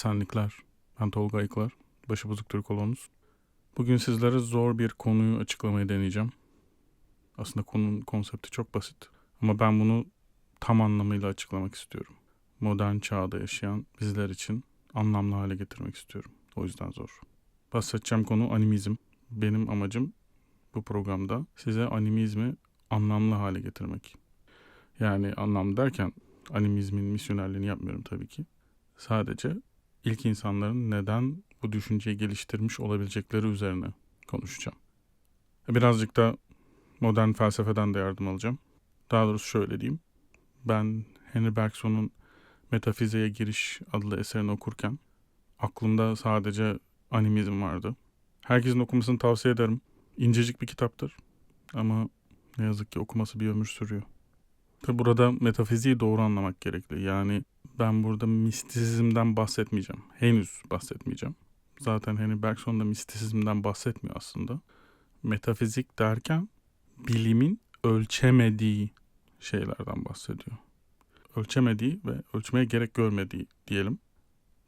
Esenlikler. Ben Tolga Ayıklar. Başıbozuk Türk olunuz. Bugün sizlere zor bir konuyu açıklamayı deneyeceğim. Aslında konunun konsepti çok basit. Ama ben bunu tam anlamıyla açıklamak istiyorum. Modern çağda yaşayan bizler için anlamlı hale getirmek istiyorum. O yüzden zor. Bahsedeceğim konu animizm. Benim amacım bu programda size animizmi anlamlı hale getirmek. Yani anlam derken animizmin misyonerliğini yapmıyorum tabii ki. Sadece ilk insanların neden bu düşünceyi geliştirmiş olabilecekleri üzerine konuşacağım. Birazcık da modern felsefeden de yardım alacağım. Daha doğrusu şöyle diyeyim. Ben Henry Bergson'un Metafiziğe Giriş adlı eserini okurken aklımda sadece animizm vardı. Herkesin okumasını tavsiye ederim. İncecik bir kitaptır ama ne yazık ki okuması bir ömür sürüyor. Tabi burada metafiziği doğru anlamak gerekli. Yani ben burada mistisizmden bahsetmeyeceğim. Henüz bahsetmeyeceğim. Zaten Henry Bergson da mistisizmden bahsetmiyor aslında. Metafizik derken bilimin ölçemediği şeylerden bahsediyor. Ölçemediği ve ölçmeye gerek görmediği diyelim.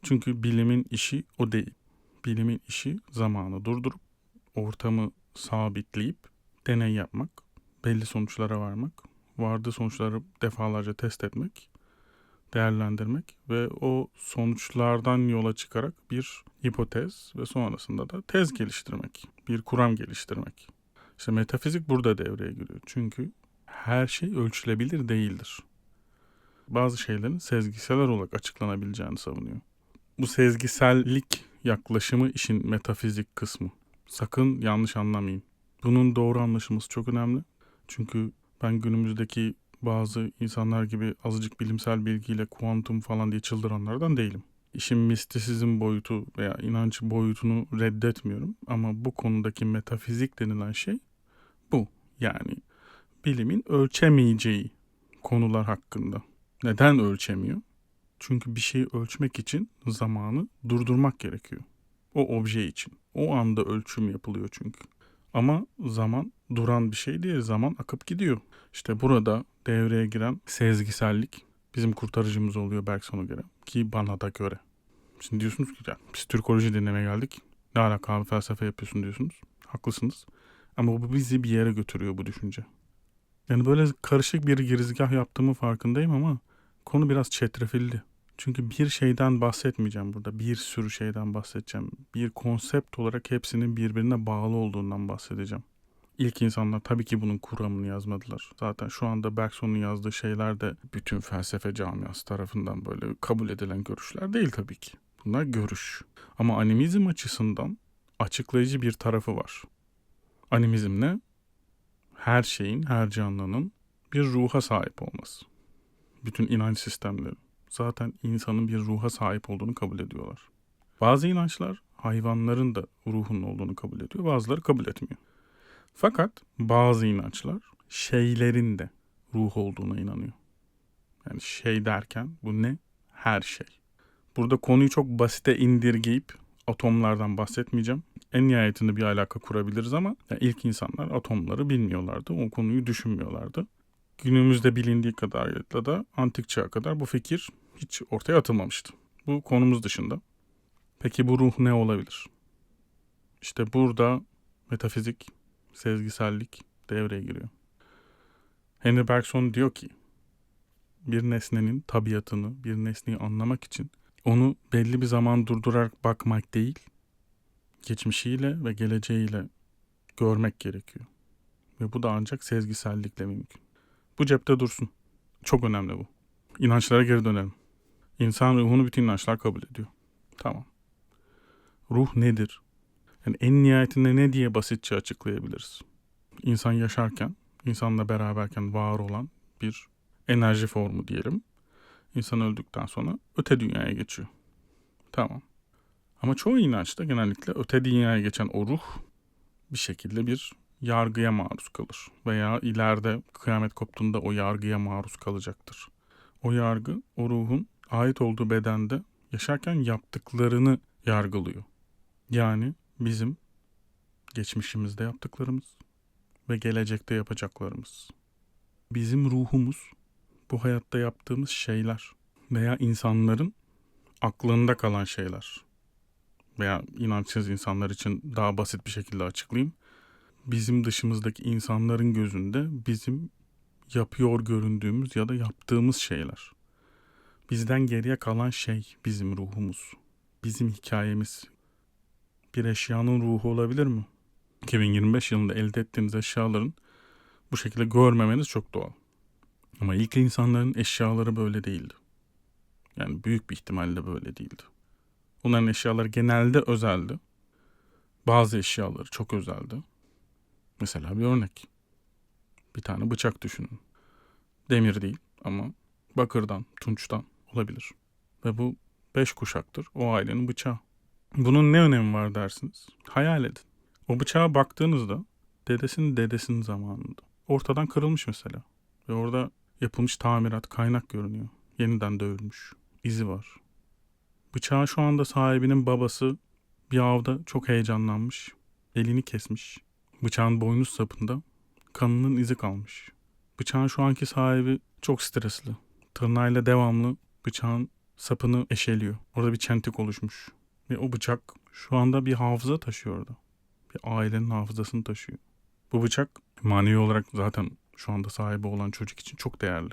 Çünkü bilimin işi o değil. Bilimin işi zamanı durdurup ortamı sabitleyip deney yapmak, belli sonuçlara varmak, vardığı sonuçları defalarca test etmek, değerlendirmek ve o sonuçlardan yola çıkarak bir hipotez ve sonrasında da tez geliştirmek, bir kuram geliştirmek. İşte metafizik burada devreye giriyor. Çünkü her şey ölçülebilir değildir. Bazı şeylerin sezgisel olarak açıklanabileceğini savunuyor. Bu sezgisellik yaklaşımı işin metafizik kısmı. Sakın yanlış anlamayın. Bunun doğru anlaşılması çok önemli. Çünkü ben günümüzdeki bazı insanlar gibi azıcık bilimsel bilgiyle kuantum falan diye çıldıranlardan değilim. İşin mistisizm boyutu veya inanç boyutunu reddetmiyorum ama bu konudaki metafizik denilen şey bu. Yani bilimin ölçemeyeceği konular hakkında. Neden ölçemiyor? Çünkü bir şeyi ölçmek için zamanı durdurmak gerekiyor. O obje için. O anda ölçüm yapılıyor çünkü. Ama zaman duran bir şey değil. Zaman akıp gidiyor. İşte burada devreye giren sezgisellik bizim kurtarıcımız oluyor Bergson'a göre. Ki bana da göre. Şimdi diyorsunuz ki ya, biz Türkoloji dinlemeye geldik. Ne alaka abi felsefe yapıyorsun diyorsunuz. Haklısınız. Ama bu bizi bir yere götürüyor bu düşünce. Yani böyle karışık bir girizgah yaptığımı farkındayım ama konu biraz çetrefilli. Çünkü bir şeyden bahsetmeyeceğim burada. Bir sürü şeyden bahsedeceğim. Bir konsept olarak hepsinin birbirine bağlı olduğundan bahsedeceğim. İlk insanlar tabii ki bunun kuramını yazmadılar. Zaten şu anda Bergson'un yazdığı şeyler de bütün felsefe camiası tarafından böyle kabul edilen görüşler değil tabii ki. Bunlar görüş. Ama animizm açısından açıklayıcı bir tarafı var. Animizm ne? Her şeyin, her canlının bir ruha sahip olması. Bütün inanç sistemleri zaten insanın bir ruha sahip olduğunu kabul ediyorlar. Bazı inançlar hayvanların da ruhunun olduğunu kabul ediyor, bazıları kabul etmiyor. Fakat bazı inançlar şeylerin de ruh olduğuna inanıyor. Yani şey derken bu ne? Her şey. Burada konuyu çok basite indirgeyip atomlardan bahsetmeyeceğim. En nihayetinde bir alaka kurabiliriz ama yani ilk insanlar atomları bilmiyorlardı. O konuyu düşünmüyorlardı. Günümüzde bilindiği kadarıyla da antik çağa kadar bu fikir hiç ortaya atılmamıştı. Bu konumuz dışında. Peki bu ruh ne olabilir? İşte burada metafizik, sezgisellik devreye giriyor. Henry Bergson diyor ki, bir nesnenin tabiatını, bir nesneyi anlamak için onu belli bir zaman durdurarak bakmak değil, geçmişiyle ve geleceğiyle görmek gerekiyor. Ve bu da ancak sezgisellikle mümkün. Bu cepte dursun. Çok önemli bu. İnançlara geri dönelim. İnsan ruhunu bütün inançlar kabul ediyor. Tamam. Ruh nedir? Yani en nihayetinde ne diye basitçe açıklayabiliriz? İnsan yaşarken, insanla beraberken var olan bir enerji formu diyelim. İnsan öldükten sonra öte dünyaya geçiyor. Tamam. Ama çoğu inançta genellikle öte dünyaya geçen o ruh bir şekilde bir yargıya maruz kalır. Veya ileride kıyamet koptuğunda o yargıya maruz kalacaktır. O yargı o ruhun ait olduğu bedende yaşarken yaptıklarını yargılıyor. Yani bizim geçmişimizde yaptıklarımız ve gelecekte yapacaklarımız. Bizim ruhumuz bu hayatta yaptığımız şeyler veya insanların aklında kalan şeyler veya inançsız insanlar için daha basit bir şekilde açıklayayım. Bizim dışımızdaki insanların gözünde bizim yapıyor göründüğümüz ya da yaptığımız şeyler. Bizden geriye kalan şey bizim ruhumuz. Bizim hikayemiz. Bir eşyanın ruhu olabilir mi? 2025 yılında elde ettiğiniz eşyaların bu şekilde görmemeniz çok doğal. Ama ilk insanların eşyaları böyle değildi. Yani büyük bir ihtimalle böyle değildi. Onların eşyaları genelde özeldi. Bazı eşyaları çok özeldi. Mesela bir örnek. Bir tane bıçak düşünün. Demir değil ama bakırdan, tunçtan olabilir. Ve bu beş kuşaktır o ailenin bıçağı. Bunun ne önemi var dersiniz? Hayal edin. O bıçağa baktığınızda dedesinin dedesinin zamanında. Ortadan kırılmış mesela. Ve orada yapılmış tamirat, kaynak görünüyor. Yeniden dövülmüş. İzi var. Bıçağın şu anda sahibinin babası bir avda çok heyecanlanmış. Elini kesmiş. Bıçağın boynuz sapında kanının izi kalmış. Bıçağın şu anki sahibi çok stresli. Tırnağıyla devamlı bıçağın sapını eşeliyor. Orada bir çentik oluşmuş. Ve o bıçak şu anda bir hafıza taşıyor orada. Bir ailenin hafızasını taşıyor. Bu bıçak manevi olarak zaten şu anda sahibi olan çocuk için çok değerli.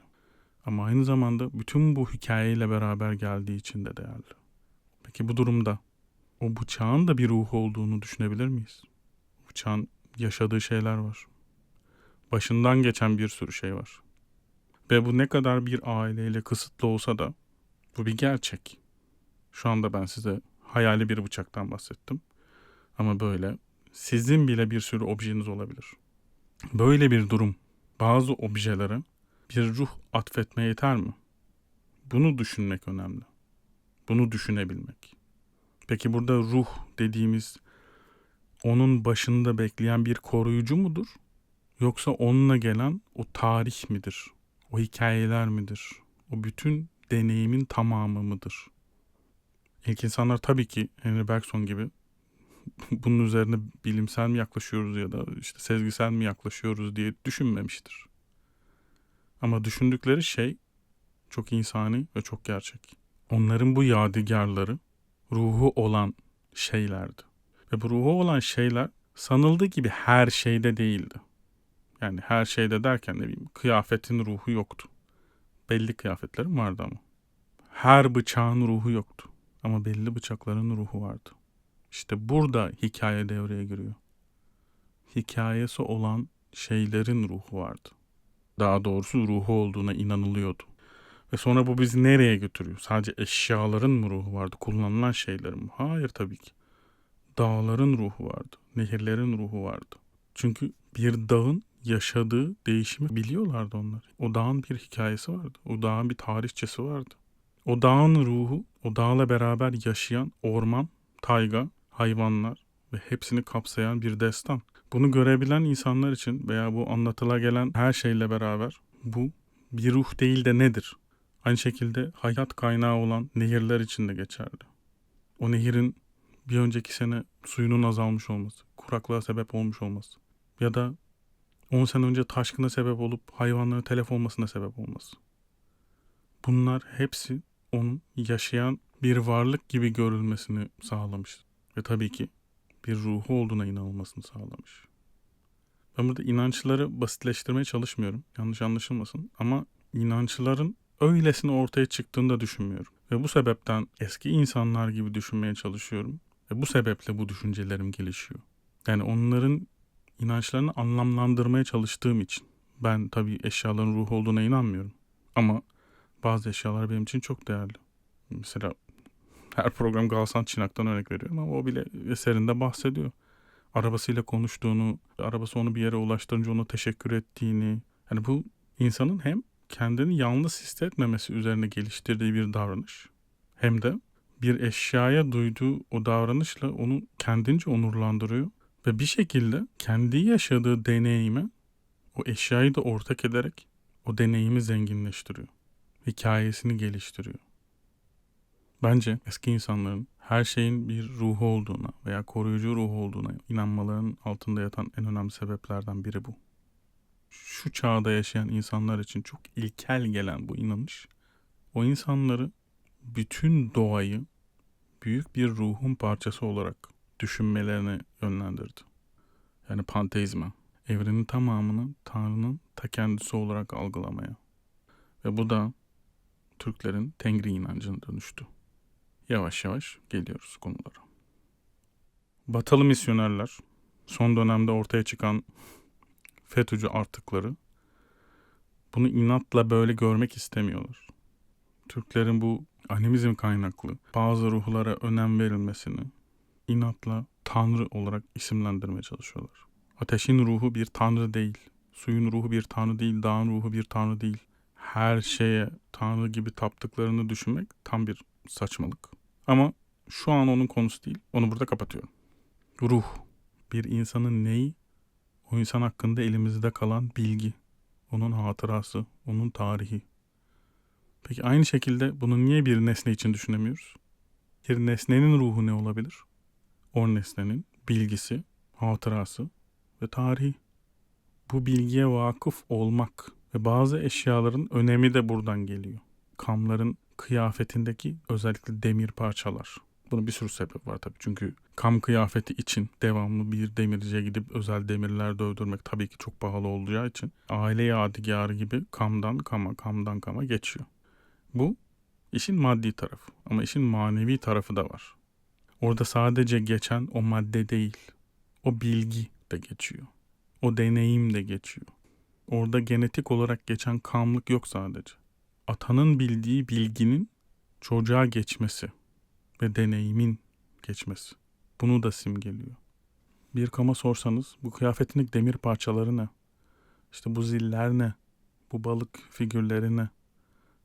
Ama aynı zamanda bütün bu hikayeyle beraber geldiği için de değerli. Peki bu durumda o bıçağın da bir ruhu olduğunu düşünebilir miyiz? Bıçağın yaşadığı şeyler var. Başından geçen bir sürü şey var. Ve bu ne kadar bir aileyle kısıtlı olsa da bu bir gerçek. Şu anda ben size hayali bir bıçaktan bahsettim. Ama böyle sizin bile bir sürü objeniz olabilir. Böyle bir durum bazı objelere bir ruh atfetmeye yeter mi? Bunu düşünmek önemli. Bunu düşünebilmek. Peki burada ruh dediğimiz onun başında bekleyen bir koruyucu mudur? Yoksa onunla gelen o tarih midir? O hikayeler midir? O bütün deneyimin tamamı mıdır? İlk insanlar tabii ki Henry Bergson gibi bunun üzerine bilimsel mi yaklaşıyoruz ya da işte sezgisel mi yaklaşıyoruz diye düşünmemiştir. Ama düşündükleri şey çok insani ve çok gerçek. Onların bu yadigarları ruhu olan şeylerdi. Ve bu ruhu olan şeyler sanıldığı gibi her şeyde değildi. Yani her şeyde derken ne bileyim kıyafetin ruhu yoktu. Belli kıyafetlerin vardı ama. Her bıçağın ruhu yoktu. Ama belli bıçakların ruhu vardı. İşte burada hikaye devreye giriyor. Hikayesi olan şeylerin ruhu vardı. Daha doğrusu ruhu olduğuna inanılıyordu. Ve sonra bu bizi nereye götürüyor? Sadece eşyaların mı ruhu vardı? Kullanılan şeylerin mi? Hayır tabii ki. Dağların ruhu vardı. Nehirlerin ruhu vardı. Çünkü bir dağın yaşadığı değişimi biliyorlardı onlar. O dağın bir hikayesi vardı. O dağın bir tarihçesi vardı. O dağın ruhu, o dağla beraber yaşayan orman, tayga, hayvanlar ve hepsini kapsayan bir destan. Bunu görebilen insanlar için veya bu anlatıla gelen her şeyle beraber bu bir ruh değil de nedir? Aynı şekilde hayat kaynağı olan nehirler için de geçerli. O nehirin bir önceki sene suyunun azalmış olması, kuraklığa sebep olmuş olması ya da 10 sene önce taşkına sebep olup hayvanların telef olmasına sebep olması. Bunlar hepsi onun yaşayan bir varlık gibi görülmesini sağlamış. Ve tabii ki bir ruhu olduğuna inanılmasını sağlamış. Ben burada inançları basitleştirmeye çalışmıyorum. Yanlış anlaşılmasın. Ama inançların öylesine ortaya çıktığını da düşünmüyorum. Ve bu sebepten eski insanlar gibi düşünmeye çalışıyorum. Ve bu sebeple bu düşüncelerim gelişiyor. Yani onların inançlarını anlamlandırmaya çalıştığım için. Ben tabii eşyaların ruhu olduğuna inanmıyorum. Ama bazı eşyalar benim için çok değerli. Mesela her program Galsan Çınak'tan örnek veriyorum ama o bile eserinde bahsediyor. Arabasıyla konuştuğunu, arabası onu bir yere ulaştırınca ona teşekkür ettiğini. Yani bu insanın hem kendini yalnız hissetmemesi üzerine geliştirdiği bir davranış hem de bir eşyaya duyduğu o davranışla onu kendince onurlandırıyor ve bir şekilde kendi yaşadığı deneyime o eşyayı da ortak ederek o deneyimi zenginleştiriyor. Hikayesini geliştiriyor. Bence eski insanların her şeyin bir ruhu olduğuna veya koruyucu ruhu olduğuna inanmalarının altında yatan en önemli sebeplerden biri bu. Şu çağda yaşayan insanlar için çok ilkel gelen bu inanış o insanları bütün doğayı büyük bir ruhun parçası olarak düşünmelerine yönlendirdi. Yani panteizme. Evrenin tamamını Tanrı'nın ta kendisi olarak algılamaya. Ve bu da Türklerin Tengri inancına dönüştü. Yavaş yavaş geliyoruz konulara. Batılı misyonerler son dönemde ortaya çıkan FETÖ'cü artıkları bunu inatla böyle görmek istemiyorlar. Türklerin bu animizm kaynaklı bazı ruhlara önem verilmesini inatla tanrı olarak isimlendirmeye çalışıyorlar. Ateşin ruhu bir tanrı değil. Suyun ruhu bir tanrı değil. Dağın ruhu bir tanrı değil. Her şeye tanrı gibi taptıklarını düşünmek tam bir saçmalık. Ama şu an onun konusu değil. Onu burada kapatıyorum. Ruh. Bir insanın neyi? O insan hakkında elimizde kalan bilgi. Onun hatırası, onun tarihi. Peki aynı şekilde bunu niye bir nesne için düşünemiyoruz? Bir nesnenin ruhu ne olabilir? O nesnenin bilgisi, hatırası ve tarihi. Bu bilgiye vakıf olmak ve bazı eşyaların önemi de buradan geliyor. Kamların kıyafetindeki özellikle demir parçalar. Bunun bir sürü sebep var tabii. Çünkü kam kıyafeti için devamlı bir demirciye gidip özel demirler dövdürmek tabii ki çok pahalı olacağı için aile yadigarı gibi kamdan kama, kamdan kama geçiyor. Bu işin maddi tarafı ama işin manevi tarafı da var. Orada sadece geçen o madde değil, o bilgi de geçiyor. O deneyim de geçiyor. Orada genetik olarak geçen kamlık yok sadece. Atanın bildiği bilginin çocuğa geçmesi ve deneyimin geçmesi. Bunu da simgeliyor. Bir kama sorsanız bu kıyafetindeki demir parçaları ne? İşte bu ziller ne? Bu balık figürleri ne?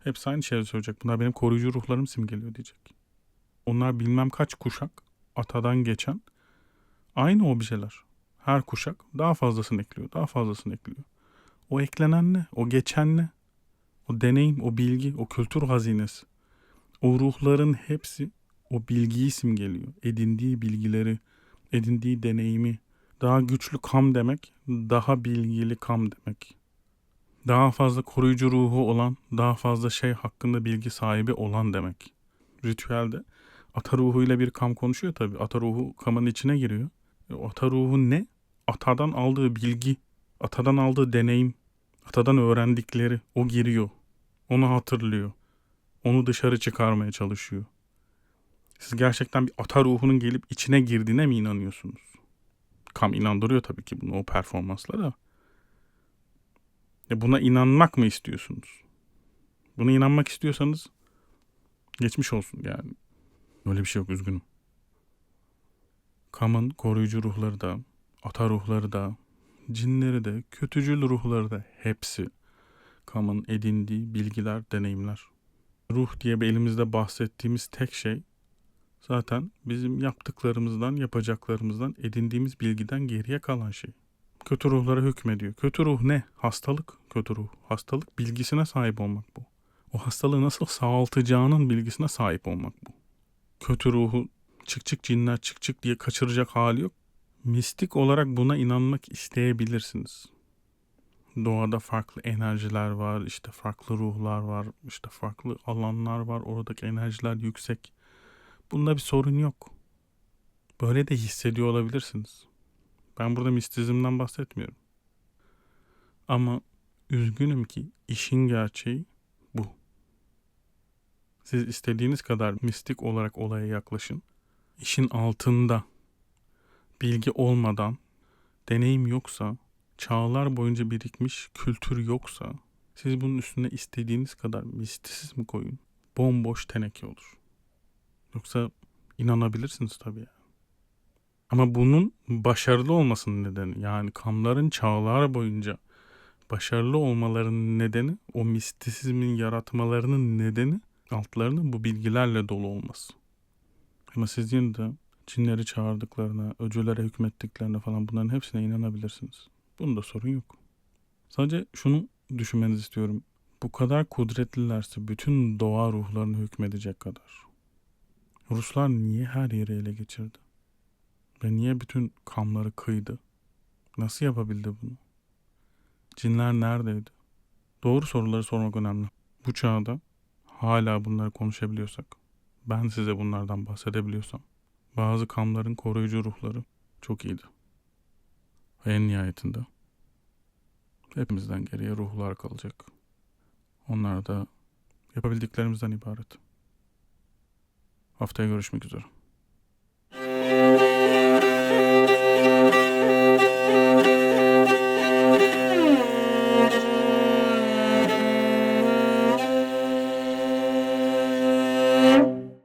Hepsi aynı şeyi söyleyecek. Bunlar benim koruyucu ruhlarım simgeliyor diyecek. Onlar bilmem kaç kuşak atadan geçen aynı objeler. Her kuşak daha fazlasını ekliyor, daha fazlasını ekliyor. O eklenen ne? O geçen ne? O deneyim, o bilgi, o kültür hazinesi. O ruhların hepsi o bilgiyi simgeliyor. Edindiği bilgileri, edindiği deneyimi. Daha güçlü kam demek, daha bilgili kam demek. Daha fazla koruyucu ruhu olan, daha fazla şey hakkında bilgi sahibi olan demek. Ritüelde ata ruhuyla bir kam konuşuyor tabii. Ata ruhu kamın içine giriyor. E, ata ruhu ne? Atadan aldığı bilgi, atadan aldığı deneyim, atadan öğrendikleri o giriyor. Onu hatırlıyor. Onu dışarı çıkarmaya çalışıyor. Siz gerçekten bir ata ruhunun gelip içine girdiğine mi inanıyorsunuz? Kam inandırıyor tabii ki bunu o performansla da. E buna inanmak mı istiyorsunuz? Buna inanmak istiyorsanız geçmiş olsun yani. Öyle bir şey yok üzgünüm. Kam'ın koruyucu ruhları da, ata ruhları da, cinleri de, kötücül ruhları da hepsi Kam'ın edindiği bilgiler, deneyimler. Ruh diye bir elimizde bahsettiğimiz tek şey zaten bizim yaptıklarımızdan, yapacaklarımızdan, edindiğimiz bilgiden geriye kalan şey. Kötü ruhlara hükmediyor. Kötü ruh ne? Hastalık kötü ruh. Hastalık bilgisine sahip olmak bu. O hastalığı nasıl sağaltacağının bilgisine sahip olmak bu. Kötü ruhu çık çık cinler çık çık diye kaçıracak hali yok. Mistik olarak buna inanmak isteyebilirsiniz. Doğada farklı enerjiler var, işte farklı ruhlar var, işte farklı alanlar var, oradaki enerjiler yüksek. Bunda bir sorun yok. Böyle de hissediyor olabilirsiniz. Ben burada mistizmden bahsetmiyorum. Ama üzgünüm ki işin gerçeği. Siz istediğiniz kadar mistik olarak olaya yaklaşın. İşin altında bilgi olmadan, deneyim yoksa, çağlar boyunca birikmiş kültür yoksa, siz bunun üstüne istediğiniz kadar mistisizm koyun. Bomboş teneke olur. Yoksa inanabilirsiniz tabii. Ama bunun başarılı olmasının nedeni yani kamların çağlar boyunca başarılı olmalarının nedeni o mistisizmin yaratmalarının nedeni altlarının bu bilgilerle dolu olması. Ama siz yine de cinleri çağırdıklarına, öcülere hükmettiklerine falan bunların hepsine inanabilirsiniz. Bunda sorun yok. Sadece şunu düşünmenizi istiyorum. Bu kadar kudretlilerse bütün doğa ruhlarını hükmedecek kadar. Ruslar niye her yeri ele geçirdi? Ve niye bütün kamları kıydı? Nasıl yapabildi bunu? Cinler neredeydi? Doğru soruları sormak önemli. Bu çağda hala bunları konuşabiliyorsak, ben size bunlardan bahsedebiliyorsam, bazı kamların koruyucu ruhları çok iyiydi. En nihayetinde hepimizden geriye ruhlar kalacak. Onlar da yapabildiklerimizden ibaret. Haftaya görüşmek üzere.